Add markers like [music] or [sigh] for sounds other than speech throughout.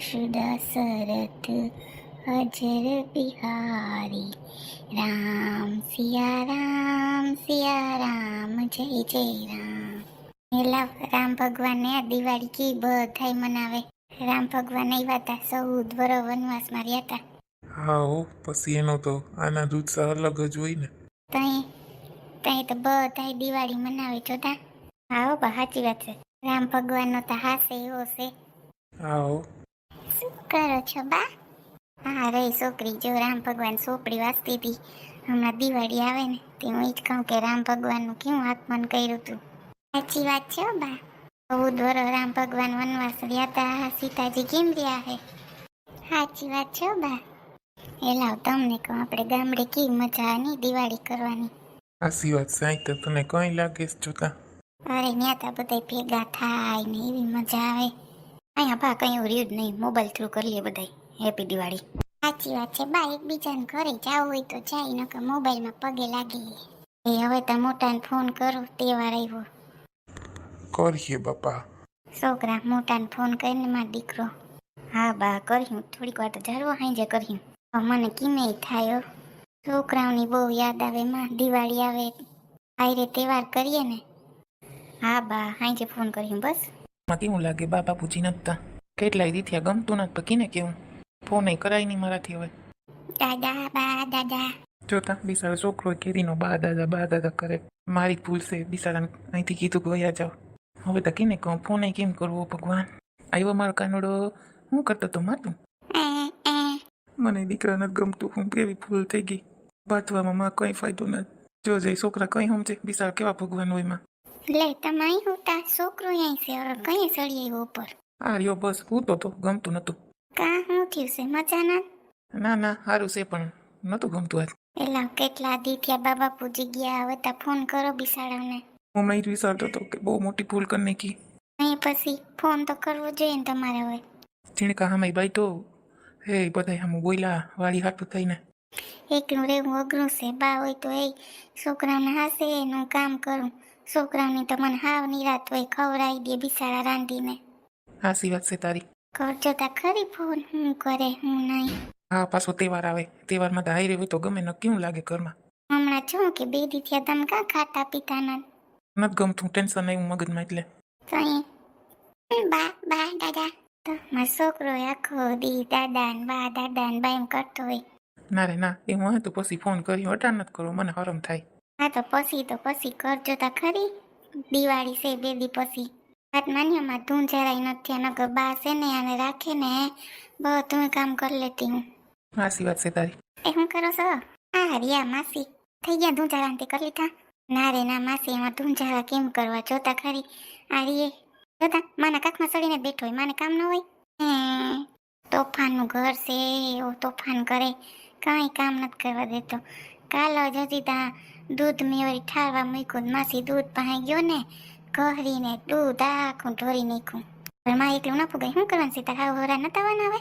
દશરથ અજર બિહારી રામ સિયા રામ સિયા રામ જય જય રામ એલા રામ ભગવાનને આ દિવાળી કી બધાય મનાવે રામ ભગવાન આવ્યા હતા ચૌદ વર વનવાસમાં રહ્યા હતા હા હો પછી એનો તો આનંદ ઉત્સાહ અલગ જ હોય ને તઈ તઈ તો બધાય દિવાળી મનાવે જોતા હા હો બા સાચી વાત છે રામ ભગવાનનો તો હાસે એવો છે હો શું કરો છો બા? હા છોકરી જો રામ ભગવાન ચોપડી વાંચતી હતી. હમણાં દિવાળી આવે ને તે હું જ કહું કે રામ ભગવાનનું કેવું આગમન કર્યું હતું સાચી વાત છે બા. ચૌદ વર્ષ રામ ભગવાન વનવાસ રહ્યા હતા સીતાજી કેમ રહ્યા હે? સાચી વાત છે બા. એ લાવ તમને કહું આપણે ગામડે કેવી મજા આની દિવાળી કરવાની. સાચી વાત સાહેબ તો તને કઈ લાગે જોતા? અરે ન્યા તા બધા ભેગા થાય ને એવી મજા આવે. અહીંયા બા કઈ રહ્યું જ નહીં. મોબાઈલ થ્રુ કરીએ બધાય. હેપી દિવાળી સાચી વાત છે. બા એકબીજાને ઘરે જવું હોય તો જાય નકર મોબાઈલમાં પગે લાગી. એ હવે તો મોટાને ફોન કરો તહેવાર આવ્યો. કરીએ બાપા. છોકરા મોટાને ફોન કરીને મારો દીકરો. હા બા કર્યું થોડીક વાર તો જારવો હાંજે કર્યું મને કિમે થાય. છોકરાઓની બહુ યાદ આવે માં દિવાળી આવે. આયરે તહેવાર કરીએ ને. હા બા હાંજે ફોન કર્યું બસ. માં કેવું લાગે બા બાપુજી નતા કેટલાય દીથિયા ગમતું નથી કીને કેવું? ફોન કરાય નહીં મારાથી હવે. દાદા બા દાદા. જોતા બિસાડો છોકરો કેરીનો બા દાદા બા દાદા કરે. મારી ભૂલ છે બિસાડાને અહીંથી કીધું ગયા જાઓ. હવે તો કીને કહું ફોન કેમ કરવો ભગવાન? આવ્યો મારો કાનડો. હું કરતો તો માતું. મને દીકરા નથી ગમતું હું કેવી ભૂલ થઈ ગઈ. બાંધવામાં માં કઈ ફાયદો નથી. જો જઈ છોકરા કઈ સમજે? બિસાડ કેવા ભગવાન હોયમાં લે તમે અહીં હોતા છોકરો અહીં છે હવે કઈ ચડી આવ્યો ઉપર? આ રહ્યો બસ હું તો તો ગમતું નતું. કા શું થયું છે મજાના ના? ના સારું છે પણ નતું ગમતું આજ. એલા કેટલા દી થયા બાબા પૂજી ગયા હવે તા ફોન કરો બિસાડાને. હું જ વિચારતો હતો કે બહુ મોટી ભૂલ કરી નાખી. નહીં પછી ફોન તો કરવો જોઈએ ને તમારે હવે. ચીણકા હામે બાઈ તો હે બધા હમ બોલ્યા વાળી હાટું થઈને. એકલું રહેવું અઘરું છે બા હોય તો એ છોકરાને હાસે એનું કામ કરું. છોકરાની તો મને હાવ નિરાત હોય ખવડાવી દે બિસાડા રાંધીને. હાસી વાત છે તારી. કરજો તા ખરી ફોન હું કરે હું નહીં. હા પાછો તહેવાર આવે તહેવારમાં તો હાઈરે હોય તો ગમે ન કેવું લાગે ઘરમાં? હમણાં છું કે બે દી થયા તમે કાં ખાતા પીતા નથી નથી ગમતું ટેન્શન આવ્યું મગજમાં એટલે. તો અહીં બા બા દાદા. તો મારો છોકરો આખો દી દાદા ને બા દાદા ને બા એમ કરતો હોય. ના રે ના એવું હોય તો પછી ફોન કર્યો અટાર નથી કરો મને હરમ થાય. હા તો પછી તો પછી કરજો તા ખરી. દિવાળી છે બે દી પછી વાત માન્યામાં તું જરાય નથી નકર બા છે ને આને રાખે ને બધું કામ કરી લેતી હું. હાસી વાત છે તારી. એ હું કરો છો? આ રિયા માસી. થઈ ગયા ધૂંઝારા તે કરી લીધા. ના રે ના માસી એમાં ધૂંઝારા કેમ કરવા? જોતા ખરી. આ રીએ. જોતા માના કાખમાં ચડીને બેઠો હોય માને કામ ન હોય? તોફાનનું ઘર છે એવું તોફાન કરે. કાંઈ કામ નથી કરવા દેતો. કાલ જ હજી ત્યાં દૂધ મેં વળી ઠારવા મૂક્યું માસી દૂધ પાસે ગયો ને ઘરીને દૂધ આખું ઢોરી નાખ્યું. પણ માં એકલું ન ફૂગાય. શું કરવાનું છે ખાવ હોરા નતા બનાવે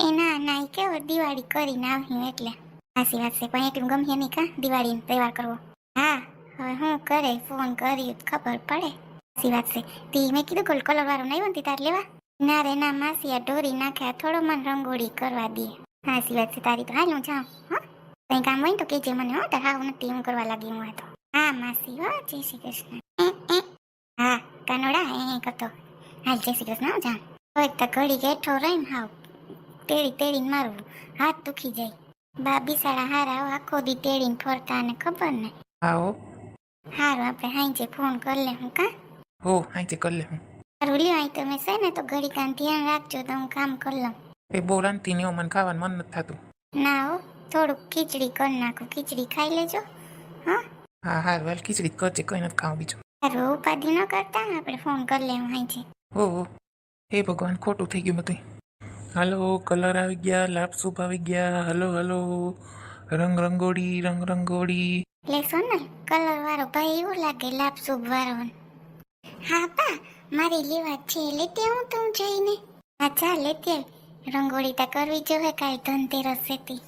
એ ના ના એ કેવો દિવાળી કરીને આવ્યું એટલે. સાચી વાત છે, પણ એટલું ગમે નહીં કા દિવાળીનો તહેવાર કરવો? હા, હવે હું કરે, ફોન કર્યું ખબર પડે. સાચી વાત છે, તી મેં કીધું કોલ કલર વાળું નહીં બનતી તાર લેવા? ના રે, ના, માસી આ ઢોરી નાખ્યા થોડો મને રંગોળી કરવા દે. સાચી વાત છે, તારી તો હાલ હું જાઉં, હા. કંઈ કામ હોય તો કહેજે મને હો તાર હાવ નથી હું કરવા લાગી હું આ તો. હા માસી હો જય શ્રી કૃષ્ણ. હા કાનોડા એ કરતો. હાલ જય શ્રી કૃષ્ણ હો જાઉં. હવે તો ઘડી બેઠો રહીને હાવ. તેડી તેડીને મારું હાથ દુખી જાય. બા બિસાડા હારા આખો દી તેડીને ફરતા ને ખબર ને? હો હારું આપણે હાંજે ફોન કરી લે હું કા? હો અહીંથી કરી લે હું. હારું લ્યો અહીં તમે છે ને તો ઘડી કાન ધ્યાન રાખજો તો હું કામ કરી લઉં. એ બહુ રાંધતી ને મને ખાવાનું મન નથી થતું. ના હો. થોડુંક ખીચડી કરી નાખું. ખીચડી ખાઈ લેજો. હા? હા હા વાલ ખીચડી કરજે કોઈ નથી ખાવું બીજું. હારું ઉપાધિ ન કરતા આપણે ફોન કરી લેવું અહીંથી ઓ હો. ભગવાન ખોટું થઈ ગયું બધું હલો કલર આવી ગયા લાભ શુભ આવી ગયા. Hello hello. રંગ રંગોળી રંગ રંગોળી. લે સોનલ કલર વાળો ભાઈ એવું લાગે લાભ શુભ વાળો હા પા મારી લેવા છે લેતી હું તું જઈને. હા ચાલ લેતી રંગોળી તો કરવી જોઈએ કાલ ધનતેરસ હતી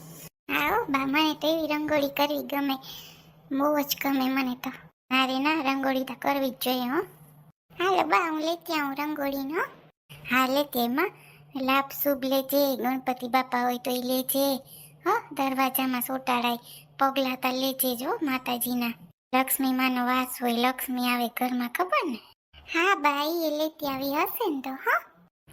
આવો બા મને તો રંગોળી કરવી ગમે, બહુ જ ગમે મને તો. મારે ના રંગોળી તો કરવી જ જોઈએ, હો. હાલો, બા, હું લેતી આવું રંગોળીનો. હા લેતી એમાં લાભ શુભ લેજે, ગણપતિ બાપા હોય તો એ લેજે, હો. દરવાજામાં સોટાડાય પગલાતા લેજે જો માતાજીના. લક્ષ્મી માનો વાસ હોય, લક્ષ્મી આવે ઘરમાં, ખબર ને? હા બાઈ એ લેતી આવી હશે ને તો, હા.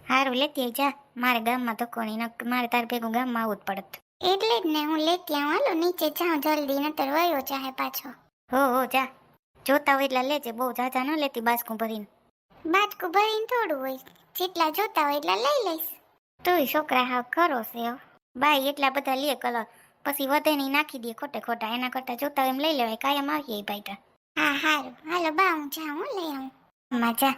હારું, લેતી જા. મારે ગામમાં ધક્કો નહીં મારે તાર ભેગું ગામમાં આવવું જ પડત. એટલે જ ને હું લેતી આવું. હાલો નીચે જાઉં જલ્દી નતર વયો ચાહે પાછો. હો હો જા. જોતા હોય એટલા લેજે બહુ જાજા ન લેતી બાજકું ભરીને. બાજકું ભરીને થોડું હોય. જેટલા જોતા હોય એટલા લઈ લઈશ. તોય છોકરા હાવ ખરો છે હો. બાઈ એટલા બધા લે કલર. પછી વધે નહીં નાખી દે ખોટે ખોટા. એના કરતા જોતા હોય એમ લઈ લેવાય કાયમ આવીએ ભાઈટા ભાઈ હા હારું. હાલો બા હું જાઉં હું લઈ આવું. મજા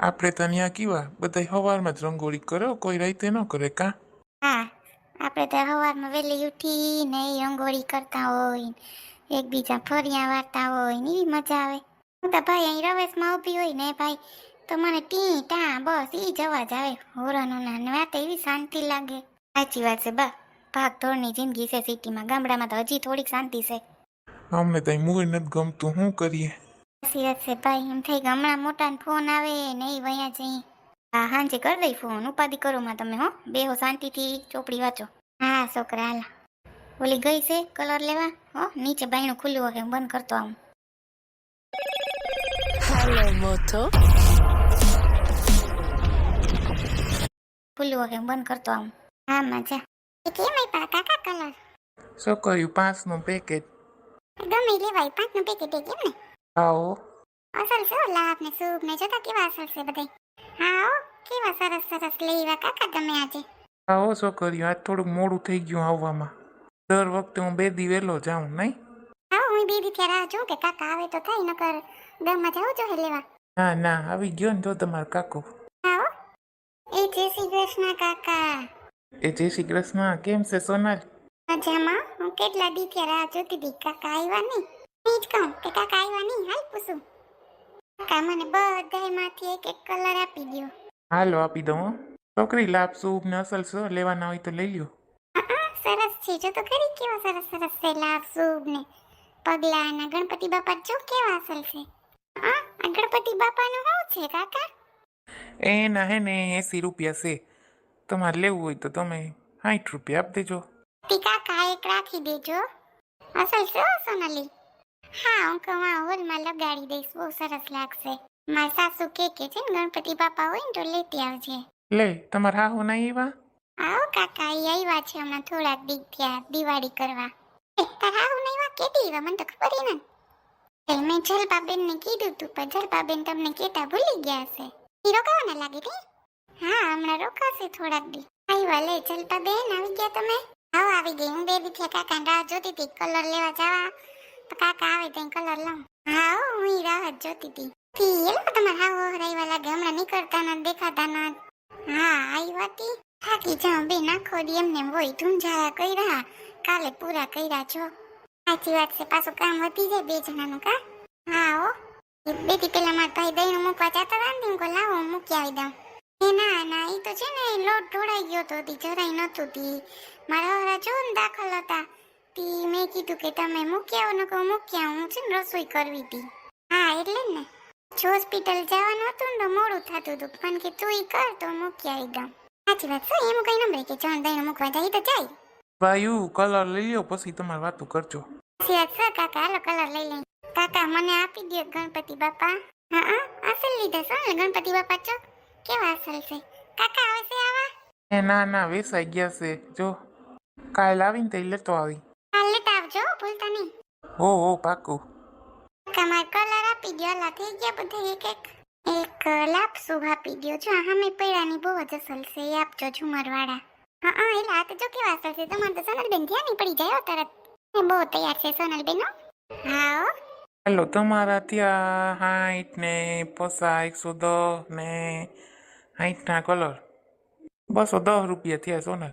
આપણે તો ત્યાં કેવા? બધા સવારમાં જ રંગોળી કરો કોઈ રાઈતે ન કરે કા? હા. આપણે તો સવારમાં વહેલી ઉઠીને રંગોળી કરતા હોય એકબીજા ફરિયા વાર્તા હોય ને એવી મજા આવે. હું તો ભાઈ અહીં રવેશમાં ઊભી હોય ને ભાઈ તો મને ટી ટા બસ ઈ જવા જ આવે. હોરનું ના વાત એવી શાંતિ લાગે. સાચી વાત છે બા. ભાગ ધોરણની જિંદગી છે સિટીમાં. ગામડામાં તો હજી થોડીક શાંતિ છે. અમને તો મૂળ નથી ગમતું. શું કરીએ? સાચી વાત છે ભાઈ. એમ થઈ કે હમણાં મોટાને ફોન આવે ને એ વયા જઈ હા હાંજે કરી દઈ ફોન ઉપાધિ કરો માં તમે હો. બેહો શાંતિથી ચોપડી વાંચો. હા છોકરા હાલા. ઓલી ગઈ છે કલર લેવા? હો નીચે બાયણું ખુલ્લું હોય હું બંધ કરતો આવું. ખુલ્લું હોય હું બંધ કરતો આવું. હા મજા કેમ આપ્યા કાકા કલર? પાંચ પાંચનું પેકેટ ગમે લેવાય પાંચનું પેકેટ કેમ ને? આવો. અસલ છે લાભ ને સૂપ ને જોતા કેવા અસર છે બધાય? હા હો. કેવા સરસ સરસ લેવા કાકા તમે આજે? આવો છોકરીઓ આજ થોડુંક મોડું થઈ ગયું આવવામાં. દર વખતે હું બે દી વહેલો જાઉં નહીં? હા હું બે દી રાહ જોઉં કે કાકા આવે તો થાય નકર ગામમાં જાઉં જોઈએ લેવા. ના ના આવી ગયો ને જો તમારો કાકો. આવો એ જય શ્રી કૃષ્ણ કાકા. એ જય શ્રી કૃષ્ણ કેમ છે સોનાલ? મજામાં. હું કેટલા દી રાહ જોતી હતી કાકા આવ્યા નહીં? હું જ કહું કે કાકા આવ્યા નહીં હાલ પૂછું. કાકા મને બધાયમાંથી એક એક કલર આપી દો હાલો આપી દઉં હો. છોકરી લાભ શુભ ને અસલ લેવાના હોય તો લઈ લ્યો. સરસ છે. જો તો ખરી કેવા સરસ સરસ છે લાભ શુભ ને પગલા ના. ગણપતિ બાપા જો કેવા અસલ છે. હા આ ગણપતિ બાપાનું શું છે કાકા. એના હે ને એંસી રૂપિયા છે. તમારે લેવું હોય તો તમે સાઠ રૂપિયા આપી દેજો. તી કાકા એક રાખી દેજો. અસલ છે હો સોનાલી. હા હું હોલમાં લગાડી દઈશ બહુ સરસ લાગશે. મારા સાસુ કે કે છે ને ગણપતિ બાપા હોય ને તો લેતી આવજે. લે તમાર હા હું નહીં એવા આવો કાકા એ આવ્યા છે હમણાં થોડાક દીક થયા દિવાળી કરવા. એ હા હું નહીં વા કેતી એવા મને તો ખબર ય નથી. એ મેં જલપાબેન ને કીધું તું પણ જલપાબેન તમને કેતા ભૂલી ગયા હશે. એ રોકાવાના લાગે તે? હા હમણાં રોકાશે થોડાક દી. આવ્યા લે જલપાબેન આવી ગયા તમે? હા આવી ગઈ. હું બે દી થયા કાકા રાહ જોતી હતી કલર લેવા જવા. તો કાકા આવે તો કલર લઉં હા હો, હું ઈ રાહ જ જોતી હતી તી. એ લોકો તમારા હાવ આવ્યા લાગે હમણાં નીકળતા ના દેખાતા ના હા આવ્યા તી થાકી જાઉં બે નાખો દી એમને એમ હોય ધૂંઝાળા કર્યા. કાલે પૂરા કર્યા છો. સાચી વાત છે પાછું કામ વધી જાય બે જણાનું કા? હા એ બેટી પેલા મારા ભાઈ દહીં મૂકવા જતા હતા ને કો લાવો મૂકી આવી દઉં. એ ના ના એ તો છે ને લોટ ઢોળાઈ ગયો તો તી જરાય નતું તી. મારા જો ને દાખલ હતા. તી મેં કીધું કે તમે મૂક્યા આવો ને કહું મૂક્યા હું છે ને રસોઈ કરવી તી. હા એટલે ને. જો હોસ્પિટલ જવાનું હતું ને તો મોડું થતું હતું. પણ કે તું ઈ કર તો મૂકી આવી દઉં સાચી વાત છે એમ કઈ નંબર કે જણ દઈને મૂકવા જાય તો જાય. ભાઈ કલર લઈ લ્યો પછી તમારે વાતું કરજો. સાચી વાત છે કાકા હાલો કલર લઈ લઈ. કાકા મને આપી દો ગણપતિ બાપા. હા હા અસલ લીધા છે ને ગણપતિ બાપા ચો કેવા અસલ છે? કાકા આવે છે આવા? ના ના વેસાઈ ગયા છે. જો કાલ આવીને તે લેતો આવી. લેતા આવજો ભૂલતા નહીં. હો હો પાકું. તમારે કલર આપી દો લા થઈ ગયા બધા એક એક. એક લાપ શુભ આપી દો જો હા મેં પૈડાની બહુ જ અસલ છે એ આપજો ઝુમરવાળા. હા હા એટલે આ તો જો કેવા અસલ છે તમારે તો સોનલબેન ધ્યાન નહીં પડી જાય તરત. એ બહુ તૈયાર છે સોનલબેન હો. હા હેલો તમારા ત્યાં હાઈટ ને પોસા એકસો દસ ને સાઠના કલર. બસો દસ રૂપિયા થયા સોનલ.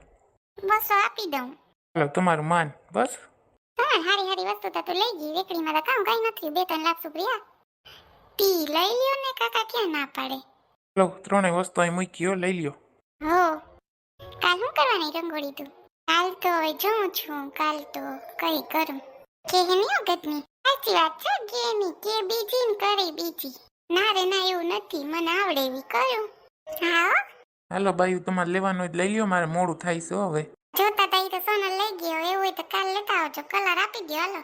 બસો આપી દઉં. હેલો તમારું માન બસ? હા હારી હારી વસ્તુ તો તું લઈ ગઈ. વેકડીમાં તો કામ કઈ નથી. બે ત્રણ લાખ સુપ્રિયા. ટી લઈ લ્યો ને કાકા ક્યાં ના પાડે? લો ત્રણેય વસ્તુ અહીં મૂકી હો, લઈ લ્યો. હો. કાલ શું કરવાની રંગોળી તું? કાલ તો હવે જોઉં છું. કાલ તો કઈ કરું. કે નહીં અગતની સાચી વાત છે કે ની કે બીજી ને કરે બીજી. ના રે ના એવું નથી. મને આવડે એવી. કરું. હા હો. હાલો બાયું તમારે લેવાનું જ લઈ લ્યો. મારે મોડું થાય છે હવે. જોતા તઈ તો સોનો લઈ ગયો એવું હોય તો કાલ લેતા આવજો. કલર આપી દો હાલો.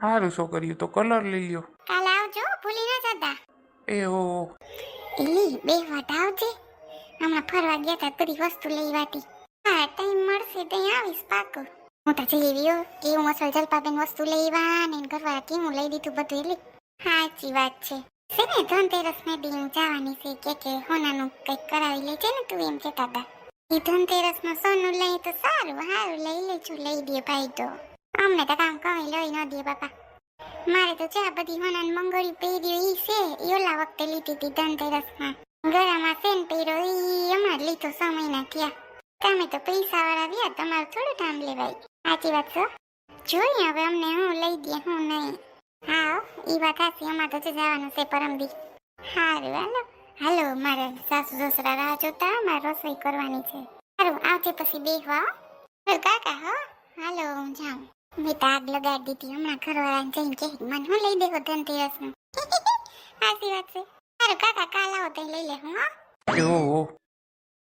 સારું છોકરીઓ તો કલર લઈ લ્યો. કાલ આવજો ભૂલી ન જતા. એ હો એલી બે વાત આવજે. હમણાં ફરવા ગયા તા તરી વસ્તુ લેવાતી હા ટાઈમ મળશે ત્યાં આવીશ પાકું. હું તો જઈ આવ્યો કેવું અસલ જલપાબેન વસ્તુ લેવા ને ઘરવાળા કેવું લઈ દીધું બધું એટલે. સાચી વાત છે. છે ને ધનતેરસ ને દી હું જવાની છે કે કે હોનાનું કંઈક કરાવી લેજે ને તું એમ કહેતા હતા એ ધનતેરસમાં સોનું લઈ તો સારું સારું લઈ લેજો લઈ દે ભાઈ તો અમને તો કામ કઈ લઈ ન દે બાપા મારે તો ચા બધી હોનાન મંગળી પહેર્યો ઈ છે ઈ ઓલા વખતે લીધી હતી ધનતેરસમાં ગળામાં સેન પહેર્યો ઈ હમણાં લીધો છ મહિના થયા તમે તો પૈસા વાળા વ્યા તમારું થોડું કામ લેવાય સાચી વાત છો જોઈએ હવે અમને હું લઈ દે હું નહીં હા ઈ વાત સાચી અમારે તો જવાનું છે પરમદી હારું હાલો હાલો, મારે સાસુ સસરા રાહ જોતા, મારે રસોઈ કરવાની છે. સારું આવજે પછી બેહવા કાકા, હો. હાલો, હું જાઉં. મેં તો આગ લગાડી દીધી, હમણાં ઘરવાળાને જઈને કે મને હું લઈ દેવો ધનતેરસનું? [laughs] સાચી વાત છે. સારું કાકા, કાલ આવો તો લઈ લે, હો